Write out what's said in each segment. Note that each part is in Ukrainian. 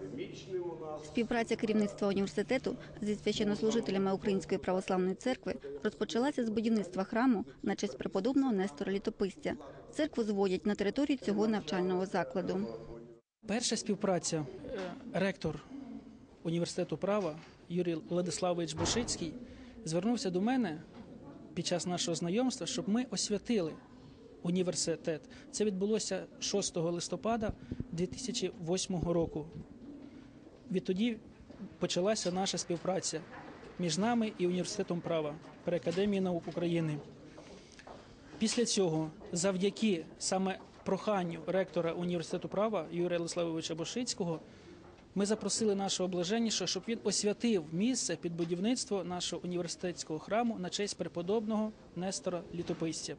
академічним у нас. Співпраця керівництва університету зі священнослужителями Української православної церкви розпочалася з будівництва храму на честь преподобного Нестора Літописця. Церкву зводять на території цього навчального закладу. Перша співпраця е, ректор університету права Юрій Владиславович Бушицький звернувся до мене під час нашого знайомства, щоб ми освятили університет. Це відбулося 6 листопада 2008 року. Відтоді почалася наша співпраця між нами і університетом права при Академії наук України. Після цього, завдяки саме проханню ректора університету права Юрія Леславовича Бошицького, ми запросили нашого блаженнішого, щоб він освятив місце під будівництво нашого університетського храму на честь преподобного Нестора Літописця.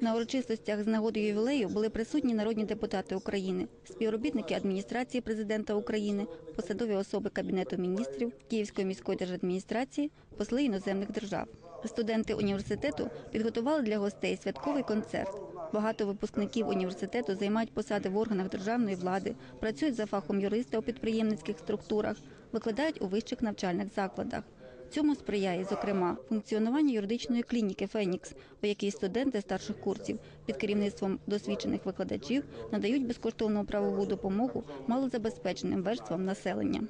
На урочистостях з нагоди ювілею були присутні народні депутати України, співробітники адміністрації президента України, посадові особи Кабінету міністрів, Київської міської держадміністрації, посли іноземних держав. Студенти університету підготували для гостей святковий концерт. Багато випускників університету займають посади в органах державної влади, працюють за фахом юриста у підприємницьких структурах, викладають у вищих навчальних закладах. Цьому сприяє, зокрема, функціонування юридичної клініки Фенікс, у якій студенти старших курсів під керівництвом досвідчених викладачів надають безкоштовну правову допомогу малозабезпеченим верствам населення.